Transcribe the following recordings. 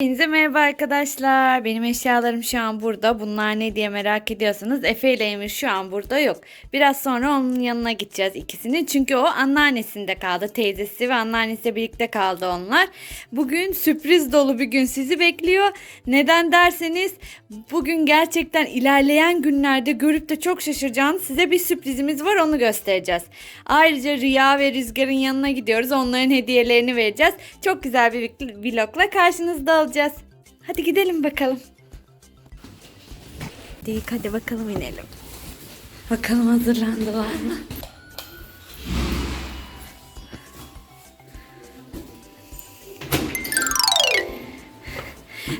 Hepinize merhaba arkadaşlar. Benim eşyalarım şu an burada. Bunlar ne diye merak ediyorsanız Efe ile Emir şu an burada yok. Biraz sonra onun yanına gideceğiz ikisini. Çünkü o anneannesinde kaldı. Teyzesi ve anneannesiyle birlikte kaldı onlar. Bugün sürpriz dolu bir gün sizi bekliyor. Neden derseniz bugün gerçekten ilerleyen günlerde görüp de çok şaşıracağınız size bir sürprizimiz var onu göstereceğiz. Ayrıca Rüya ve Rüzgar'ın yanına gidiyoruz. Onların hediyelerini vereceğiz. Çok güzel bir vlogla karşınızda olacağız. Hadi gidelim bakalım. Hadi, hadi bakalım inelim. Bakalım hazırlandılar mı?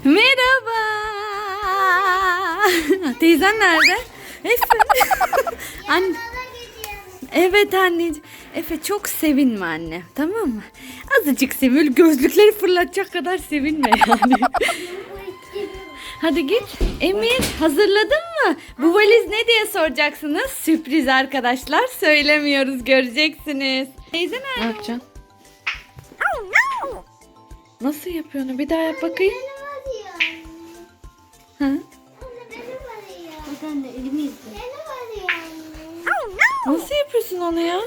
Merhaba. Teyzen nerede? Efe. Anne. Evet anneciğim. Efe çok sevinme anne. Tamam mı? Azıcık sevin. Gözlükleri fırlatacak kadar sevinme yani. Hadi git. Emir hazırladın mı? Bu valiz ne diye soracaksınız? Sürpriz arkadaşlar. Söylemiyoruz. Göreceksiniz. Teyze nerede? Ne yapacaksın? Nasıl yapıyorsun? Bir daha yap bakayım. Ha? Bak anne elimi izle. Nasıl yapıyorsun onu ya?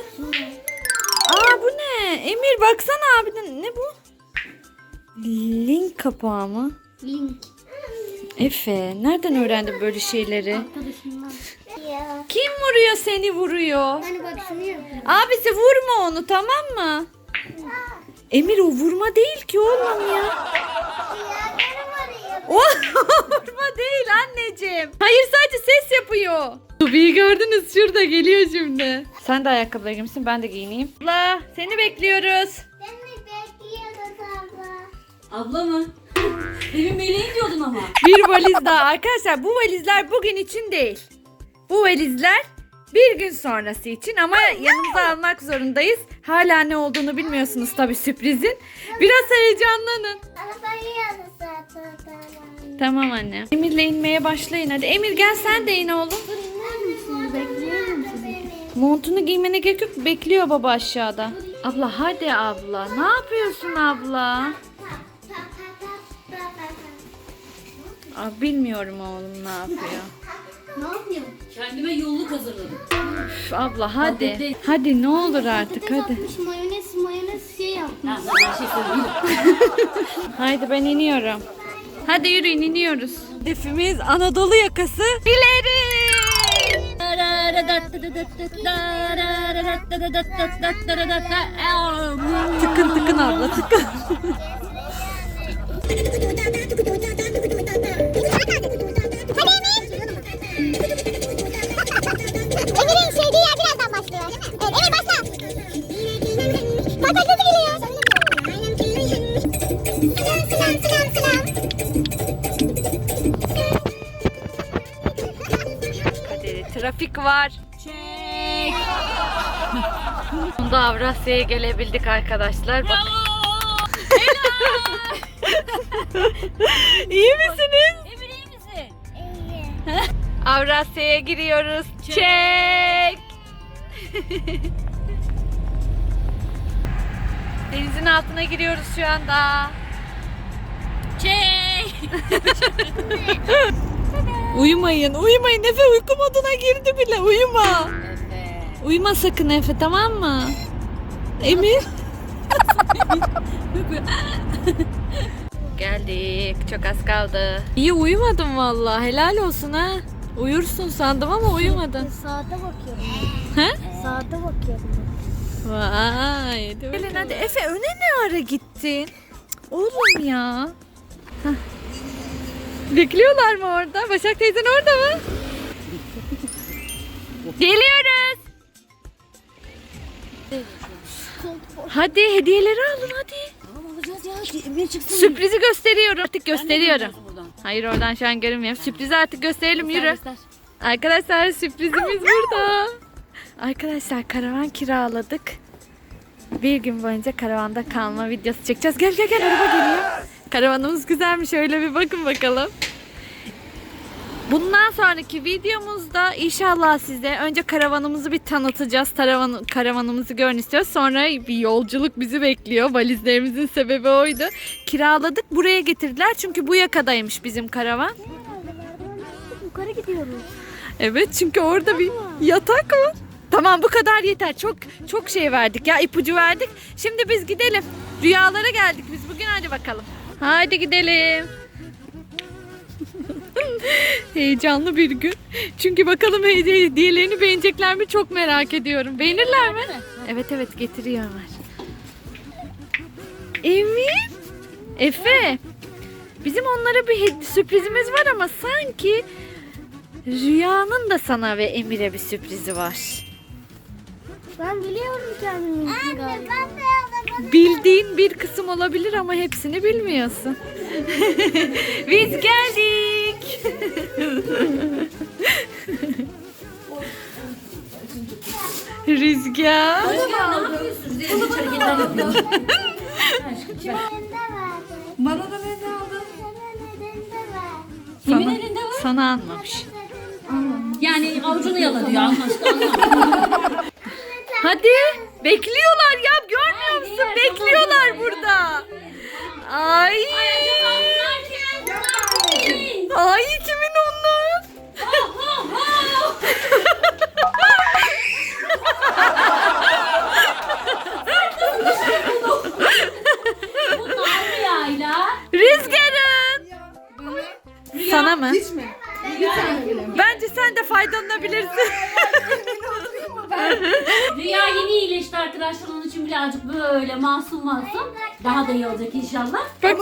Emir baksana abi ne bu? Link kapağı mı? Link. Efe nereden öğrendin böyle şeyleri? Arkadaşımdan. Kim vuruyor seni vuruyor? Hani bak şunu yapıyorum. Abisi vurma onu tamam mı? Emir o vurma değil ki oğlum ya. O vurma değil anneciğim. Hayır sadece ses yapıyor. Tubi'yi gördünüz şurada geliyor şimdi. Sen de ayakkabılara giymişsin ben de giyineyim. Abla seni bekliyoruz. Seni bekliyoruz abla. Abla mı? Demin meleğin diyordun ama. Bir valiz daha. Arkadaşlar bu valizler bugün için değil. Bu valizler bir gün sonrası için ama yanımıza almak zorundayız. Hala ne olduğunu bilmiyorsunuz tabii sürprizin. Biraz heyecanlanın. Arabayı zaten. Tamam anne. Emir'le inmeye başlayın hadi. Emir gel sen de in oğlum. İner misiniz? Bekleyelim sizi. Montunu giymene gerek yok. Bekliyor baba aşağıda. Abla hadi abla. Ne yapıyorsun abla? Aa, bilmiyorum oğlum ne yapıyor. Ne yapıyor? Kendime yolluk hazırladım. Üf, abla hadi. Hadi. Hadi ne olur artık Patates hadi. atmış mayonez mayonez şey yapmış. Ya sana bir şey söyleyeyim. Haydi ben iniyorum. Hadi yürüyün iniyoruz. Hedefimiz Anadolu yakası. İleri. Tıkın tıkın abla tıkın. Avrasya'ya gelebildik arkadaşlar. Bak. İyi misiniz? Emir iyi misin? Avrasya'ya giriyoruz. Çek. Denizin altına giriyoruz şu anda. Çek. Uyumayın, uyumayın. Efe uyku moduna girdi bile. Uyuma. Uyuma sakın Efe tamam mı? Emir. Geldik. Çok az kaldı. İyi uyumadın vallahi. Helal olsun ha. Uyursun sandım ama uyumadın. Saate bakıyorum. He? Saate bakıyorum. Vay. Gelin hadi. Efe öne ne ara gittin? Oğlum ya. Hah. Bekliyorlar mı orada? Başak teyzen orada mı? Geliyoruz. Hadi hediyeleri alın hadi. Tamam alacağız ya. Emir çıksın. Sürprizi gösteriyorum. Artık gösteriyorum. Hayır oradan şu an görünmüyor. Sürprizi artık gösterelim Göster, yürü. Arkadaşlar sürprizimiz burada. Arkadaşlar karavan kiraladık. Bir gün boyunca karavanda kalma videosu çekeceğiz. Gel gel gel araba geliyor. Karavanımız güzelmiş. Öyle bir bakın bakalım. Bundan sonraki videomuzda inşallah size önce karavanımızı bir tanıtacağız. Karavan, karavanımızı görün istiyoruz. Sonra bir yolculuk bizi bekliyor. Valizlerimizin sebebi oydu. Kiraladık. Buraya getirdiler. Çünkü bu yakadaymış bizim karavan. Yukarı gidiyoruz. Evet çünkü orada bir yatak var. Tamam bu kadar yeter. Çok çok şey verdik ya ipucu verdik. Şimdi biz gidelim. Rüyalara geldik biz bugün hadi bakalım. Hadi gidelim. Heyecanlı bir gün. Çünkü bakalım hediye- hediyelerini beğenecekler mi çok merak ediyorum. Beğenirler mi? Evet evet getiriyorlar. Emir. Efe. Bizim onlara bir sürprizimiz var ama sanki Rüyanın da sana ve Emir'e bir sürprizi var. Ben biliyorum kendimi. Anne ben de Bildiğin bir kısım olabilir ama hepsini bilmiyorsun. Biz geldik. Rüzgar. Ne yapıyorsun? Zeytin hareketler yapıyorsun. Bana da ne aldın? Kimin Sana, elinde var? sana almamış. Yani avucunu yala diyor anlaştık anlamadım. Hadi bekliyorlar ya görmüyor musun? Bekliyorlar burada. Ay. Ay kimin onlar? Rüzgarın. Sana mı? hiç mi? Bir tane bile. Bence sen de faydalanabilirsin. Rüya yeni iyileşti arkadaşlar onun için birazcık böyle masum masum. Daha da iyi olacak inşallah. Bak,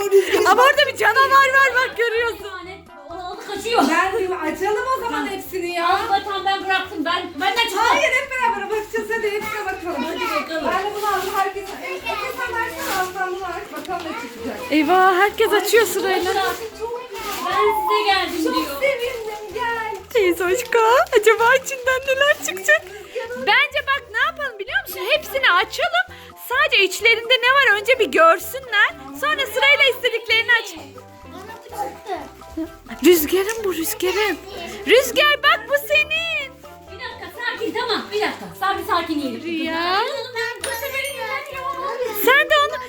ama orada bir canavar var bak görüyorsun. Yani o, o kaçıyor. Ben bir açalım o zaman hepsini ya. Al bakalım ben bıraktım. Ben benden çıktı. Hayır hep beraber bakacağız hadi hepsine bakalım. Hadi bakalım. Ben de bunu aldım herkes. Herkes versene alttan bunu aç bakalım ne çıkacak. Eyvah herkes açıyor sırayla. Ben size geldim diyor. Sevindim gel. Teyze aşka acaba içinden neler çıkacak? Bence bak ne yapalım biliyor musun? Hepsini açalım. Sadece içlerinde ne var önce bir görsünler. Sonra sırayla istediklerini aç. Rüzgarın bu rüzgarın. Rüzgar bak bu senin. Bir dakika sakin tamam bir dakika. Sakin sakin yiyelim. Rüya. Sen de onu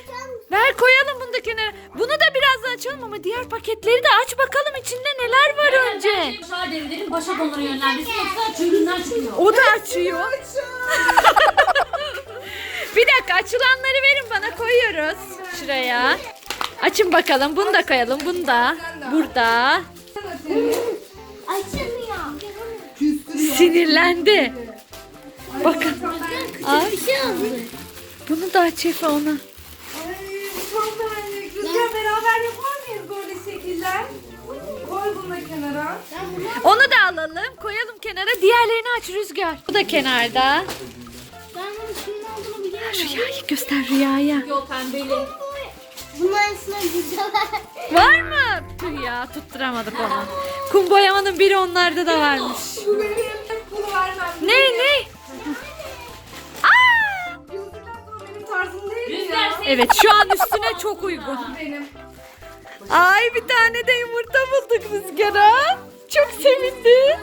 ver koyalım bunu da kenara. Bunu da birazdan açalım ama diğer paketleri de aç bakalım içinde neler var önce. Aşağı devrilelim başa onları yönlendirsin yoksa çığırından çıkıyor. O da açıyor. Bir dakika açılanları verin bana koyuyoruz şuraya. Açın bakalım bunu da koyalım bunu da. Burada. Açılmıyor. Sinirlendi. Bakın. Ay, bunu da aç Efe ona. Ay çok beraber yapar şekiller? Koy bunu da kenara. Onu da alalım koyalım kenara. Diğerlerini aç Rüzgar. Bu da kenarda. ben bunun kimin olduğunu biliyorum. Rüyayı göster Rüyaya. Yok pembeli. Bunun arasında güzel. Var mı? Tüh ya tutturamadık onu. Kum boyamanın biri onlarda da varmış. Bu benim bunu vermem. Ne ne? Aa! Sonra benim tarzım değil mi ya? Evet şu an üstüne çok uygun. Benim. Ay bir tane de yumurta bulduk Rüzgar'a. Çok sevindi.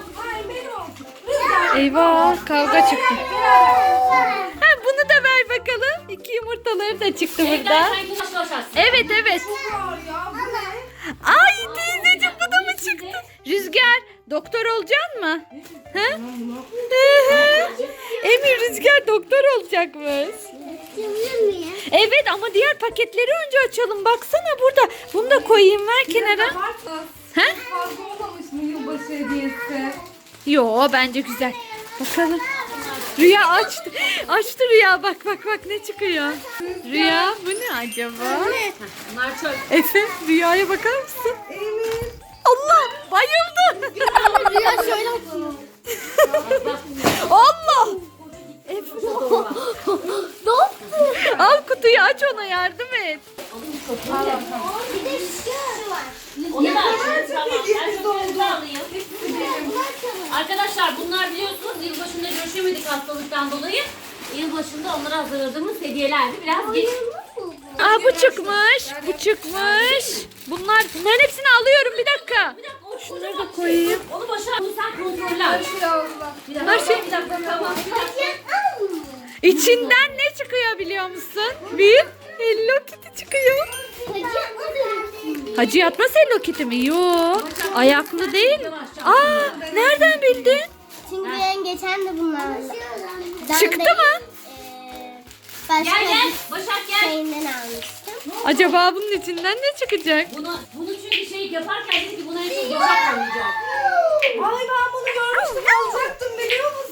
Eyvah kavga çıktı. Ha, bunu da ver bakalım. İki yumurtaları da çıktı burada. Evet evet. Ay teyzeciğim bu da mı çıktı? Rüzgar doktor olacaksın mı? Hı. Emir Rüzgar doktor olacakmış. Evet ama diğer paketleri önce açalım. Baksana burada. Bunu da koyayım ver kenara. He? fazla olmamış mı yılbaşı hediyesi? Yo bence güzel. Bakalım. Rüya açtı. Açtı Rüya bak bak bak ne çıkıyor. Rüya bu ne acaba? Bunlar çöp. Efe Rüya'ya bakar mısın? Evet. Allah bayıldı. Rüya şöyle. Allah. Ne oldu? al kutuyu aç ona yardım et. Bir de şu var. Onu da açın. Tamam. Ben hediyesi çok oldu. hızlı alayım. Arkadaşlar bunlar biliyorsunuz yılbaşında görüşemedik hastalıktan dolayı. Yılbaşında onlara hazırladığımız hediyelerdi. Biraz geç. Aa bu çıkmış. Bu çıkmış. Bunlar bunların hepsini alıyorum bir dakika. Bir dakika Şunları da koyayım. Onu başa bunu sen. Şuraya Allah. Bir dakika. Her şey- Bir dakika. Tamam. İçinden ne çıkıyor biliyor musun? Bir Hello Kitty çıkıyor. Hacı yatmaz Hello Kitty mi? Yo. Ayaklı değil. Aa, nereden bildin? Çünkü ben geçen de bunlar. Çıktı mı? Başka Gel gel. Başak gel. şeyinden almıştım. Acaba bunun içinden ne çıkacak? Bunu, bunu çünkü şey yaparken dedi ki buna en çok Başak koyacak. Ay ben bunu görmüştüm alacaktım biliyor musun?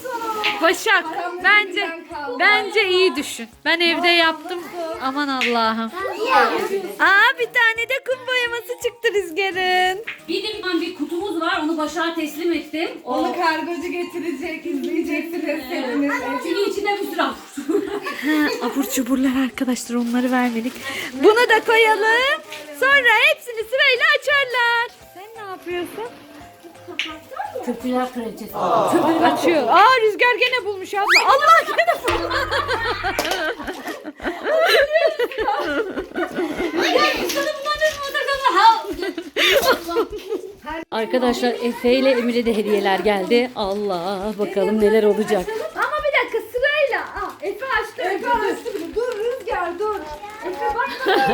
Başak bence bence iyi düşün. Ben evde yaptım. Aman Allah'ım. Aa bir tane de kum boyaması çıktı Rüzgar'ın. Bir de bir, bir kutumuz var. Onu Başak'a teslim ettim. O, Onu kargocu getirecek, izleyeceksiniz hepiniz. çünkü içinde bir sürü Ha, abur cuburlar arkadaşlar onları vermedik. Bunu da koyalım. Sonra hepsini sırayla açarlar. Sen ne yapıyorsun? Köprüler kraliçesi. Açıyor. Aa Rüzgar gene bulmuş abla. Allah gene bulmuş. Arkadaşlar Efe ile Emir'e de hediyeler geldi. Allah bakalım neler olacak. Ama bir dakika sırayla. Aa, Efe açtı. Efe açtı. Dur Rüzgar dur. Efe bak.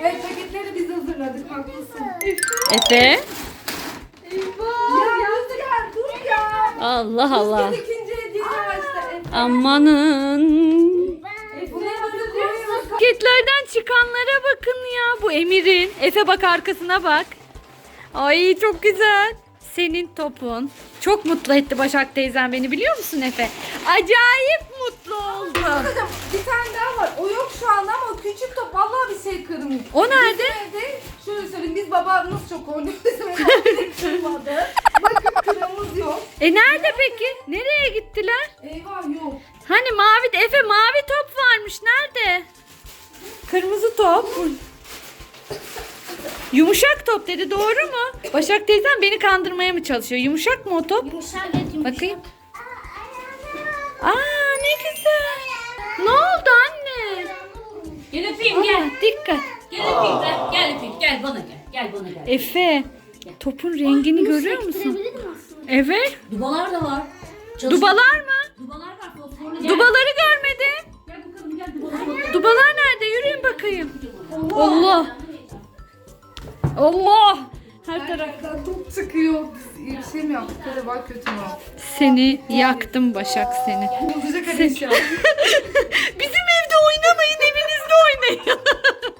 Evet paketleri biz hazırladık haklısın. Efe. Ya Rüzgar dur ya. Allah Allah. Rüzgar ikinci hediyeni açtı. Efe. Amanın. Bunları hazırlıyoruz. Paketlerden çıkanlara bakın ya. Bu Emir'in. Efe bak arkasına bak. Ay çok güzel. Senin topun. Çok mutlu etti Başak teyzem beni biliyor musun Efe? Acayip mutlu oldum. Hocam bir tane daha var. O yok şu anda ama o küçük top vallahi bir şey kırmıyor. O nerede? Bizim evde şöyle söyleyeyim biz babamız çok oynuyor. Bizim evde kırmadı. Bakın kırmızı yok. E nerede peki? Nereye gittiler? Eyvah yok. Hani mavi Efe mavi top varmış. Nerede? Kırmızı top. Yumuşak top dedi doğru mu? Başak teyzem beni kandırmaya mı çalışıyor? Yumuşak mı o top? Bakayım. Aa ne güzel. Ne oldu anne? Gel öpeyim gel. Dikkat. Gel öpeyim gel. Gel öpeyim. Gel bana gel. Gel bana gel. Efe topun rengini görüyor musun? Evet. Dubalar da var. Çalışıyor. Dubalar mı? Dubalar var. Fosforlu gel. Dubaları görmedim. Gel bakalım gel dubalara. Dubalar nerede? Yürüyün bakayım. Allah. Allah. Her taraf. Top çıkıyor. Bir şey mi yaptık? Hadi bak kötü mü? Seni yaktım Başak seni. Olacak hadi inşallah. Bizim evde oynamayın, evinizde oynayın.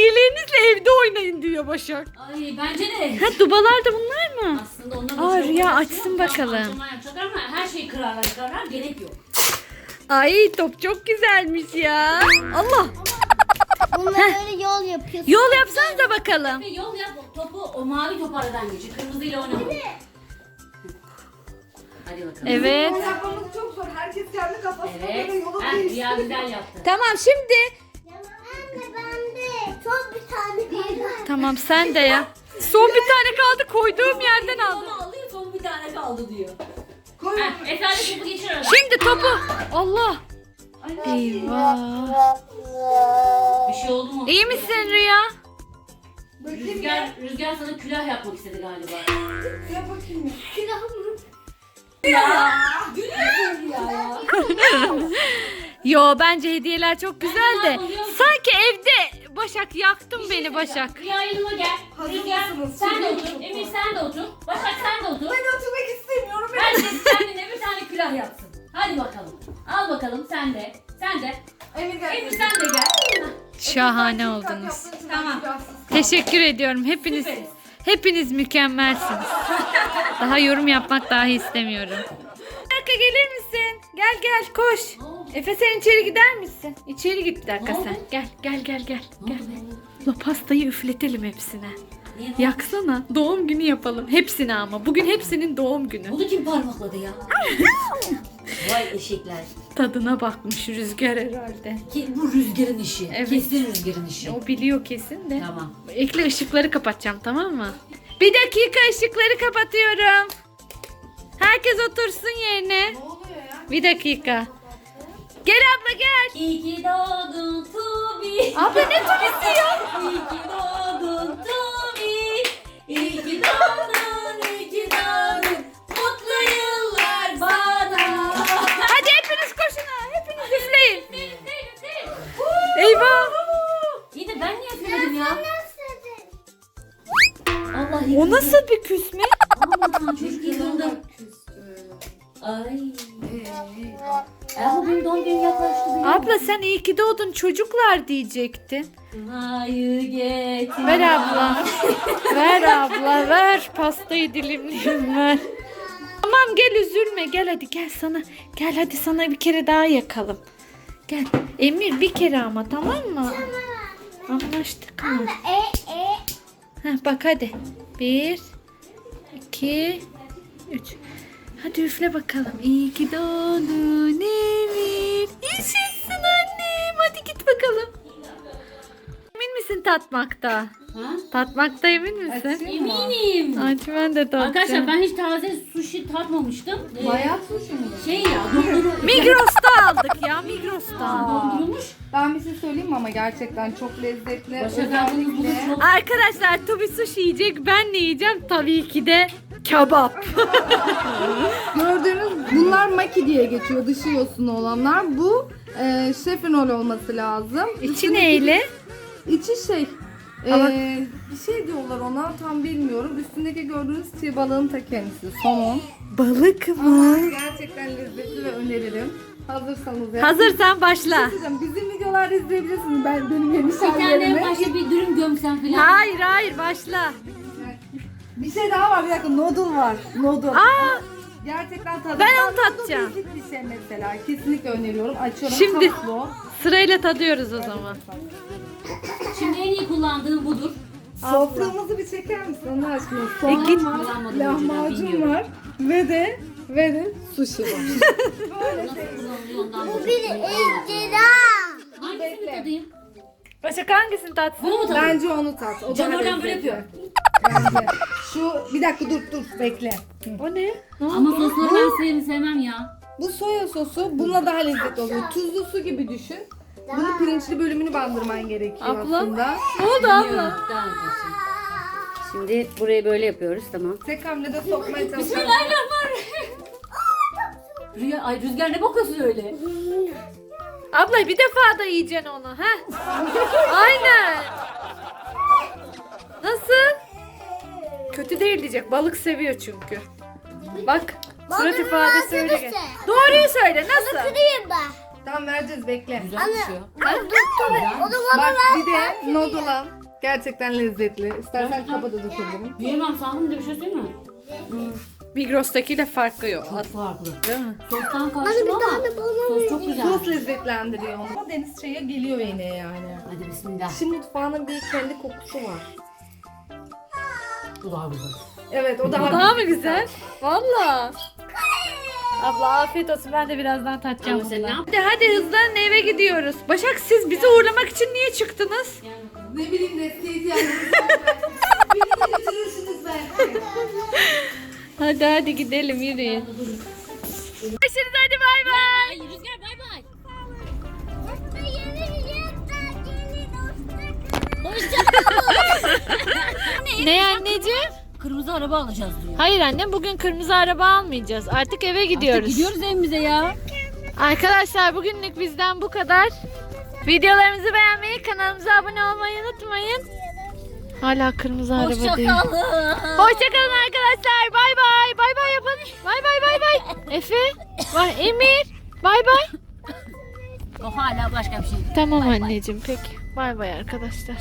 Hediyelerinizle evde oynayın diyor Başak. Ay bence de. Ha dubalar da bunlar mı? Aslında onlar Aa, da çok Rüya uğraşıyor. açsın Tam bakalım. antrenman yapacaklar ama her şeyi kırarlar kırarlar gerek yok. Ay top çok güzelmiş ya. Allah. Bununla böyle yol yapıyorsun. Yol yapsanız da bakalım. Ve yol yap topu o mavi top aradan geçir. Kırmızıyla oynama. Hadi bakalım. Evet. Yapmamız çok zor. Herkes kendi kafasına Evet. göre yolu Ha, değiştiriyor. Rüya güzel yaptı. Tamam şimdi. Son bir tane kaldı. Tamam sen de ya. Son bir tane kaldı koyduğum yerden aldım. Onu alıyor son bir tane kaldı diyor. Koy. Hadi topu geçir. Şimdi topu. Allah. Eyvah. Bir şey oldu mu? İyi misin Rüya? Bakayım Rüzgar, Rüzgar sana külah yapmak istedi galiba. ya bakayım. Yo bence hediyeler çok güzel de. Sanki evde Başak yaktın beni Başak. Rüya yanıma gel. Hazır Rüzgar mısınız? sen de otur. Emir sen de otur. Başak sen de otur. Ben oturmak istemiyorum. Ben Herkes kendine bir tane külah yapsın. Hadi bakalım. Al bakalım sen de. Sen de. Emir gel. Emir sen de gel. Şahane oldunuz. Tamam. Teşekkür ediyorum. Hepiniz Süperiz. hepiniz mükemmelsiniz. Daha yorum yapmak dahi istemiyorum. Bir dakika gelir misin? Gel gel koş. Efe sen içeri gider misin? İçeri git bir dakika sen. Gel gel gel gel. Gel. La pastayı üfletelim hepsine. Yaksana. Doğum günü yapalım. Hepsine ama. Bugün hepsinin doğum günü. Bunu kim parmakladı ya? Vay eşekler. Tadına bakmış rüzgar herhalde. Ki bu rüzgarın işi. Evet. Kesin rüzgarın işi. O biliyor kesin de. Tamam. Ekle ışıkları kapatacağım tamam mı? Bir dakika ışıkları kapatıyorum. Herkes otursun yerine. Ne? Bir dakika. Gel abla gel. İyi ki doğdun Tubi. Abla ne tubisi ya? İyi ki doğdun Tubi. İyi ki doğdun. İyi ki doğdun çocuklar diyecektin. Hayır getir. Ver abla. ver abla ver. Pastayı dilimleyeyim ver. Tamam gel üzülme gel hadi gel sana. Gel hadi sana bir kere daha yakalım. Gel. Emir bir kere ama tamam mı? Anlaştık mı? E e. Heh, bak hadi. Bir, iki, üç. Hadi üfle bakalım. İyi ki doğdun Emir. Git bakalım. Emin misin tatmakta? Ha? Tatmakta emin misin? Eminim. Ay ben de tatacağım. Arkadaşlar ben hiç taze sushi tatmamıştım. Ee, Bayat sushi mi? Şey ya dondurulmuş. Migros'ta aldık ya Migros'ta. dondurulmuş. Ben bir şey söyleyeyim mi ama gerçekten çok lezzetli. Abiniz bugün Özellikle çok Arkadaşlar Tobi sushi yiyecek. Ben ne yiyeceğim? Tabii ki de kebap. gördüğünüz bunlar maki diye geçiyor dışı yosunlu olanlar. Bu e, şefinol olması lazım. İçi neyle? İçi şey Ama- e, bir şey diyorlar ona tam bilmiyorum. Üstündeki gördüğünüz çiğ balığın ta kendisi. Somon. Balık Ama gerçekten lezzetli ve öneririm. Hazırsanız ya. Hazırsan başla. Diyeceğim, Bizim videolarda izleyebilirsiniz. Ben benim yeni bir tane başka bir dürüm gömsem falan. Hayır hayır başla. Bir şey daha var bir dakika noodle var. Noodle. Aa Gerçekten tadı. Ben onu tatacağım. basic bir şey mesela. Kesinlikle öneriyorum. Açıyorum. Şimdi- Tavuklu. sırayla tadıyoruz o zaman. Şimdi en iyi kullandığım budur. Soframızı bir çeker misin Allah aşkına? E, Soğan git. var, Kullanmadım lahmacun önceden, var ve de ve de sushi var. Ondan Bu bir ejderha. Hangisini tadayım? Başak hangisini tatsın? Bunu mu tadayım? Bence onu tat. O Can daha oradan böyle lezzetli. yapıyor. Bence. Şu bir dakika dur dur bekle. O ne? Ne Ama sosları ben sevim sevmem ya. Bu soya sosu bununla daha lezzetli oluyor. Tuzlu su gibi düşün. Bunu pirinçli bölümünü bandırman gerekiyor Abla. aslında. Ne oldu abla? Daha öncesi. Şimdi burayı böyle yapıyoruz tamam. Tek hamlede sokmaya çalışıyorum. Bismillahirrahmanirrahim. Rüya, ay Rüzgar ne bakıyorsun öyle? Abla bir defa da yiyeceksin onu. ha? Aynen. Nasıl? Kötü değil diyecek. Balık seviyor çünkü. Bak. Surat ifadesi öyle. gel-. Doğruyu söyle. Nasıl? Kırayım ben. Tamam vereceğiz bekle. Güzel. O da bana Bak bir de noodle'ın gerçekten lezzetli. İstersen kaba da dökebilirim. Yiyemem sandım da bir şey söyleyeyim mi? Migros'takiyle farkı yok. Çok farklı. Değil mi? Sostan kaçtım ama sos çok güzel. Sos lezzetlendiriyor onu. O deniz çayı geliyor yine yani. Hadi bismillah. Şimdi mutfağının bir kendi kokusu var. Bu daha güzel. Evet o daha Daha mı güzel? Valla. Abla afiyet olsun. Ben de birazdan tatacağım Ama Hadi hadi hızlan eve gidiyoruz. Başak siz bizi uğurlamak için niye çıktınız? Ne bileyim desteğe ihtiyacınız var. Beni götürürsünüz belki. Hadi hadi gidelim yürüyün. Görüşürüz hadi bay bay. Ay Rüzgar bay bay. Ne anneciğim? Kırmızı araba alacağız diyor. Hayır annem bugün kırmızı araba almayacağız. Artık eve gidiyoruz. Artık gidiyoruz evimize ya. Arkadaşlar bugünlük bizden bu kadar. Videolarımızı beğenmeyi, kanalımıza abone olmayı unutmayın. Hala kırmızı araba diyor. Hoşçakalın. Hoşçakalın arkadaşlar. Bay bay. Bay bay yapın. Bay bay bay bay. Efe. Vay Emir. Bay bay. O hala başka bir şey. Tamam anneciğim peki. Bay bay arkadaşlar.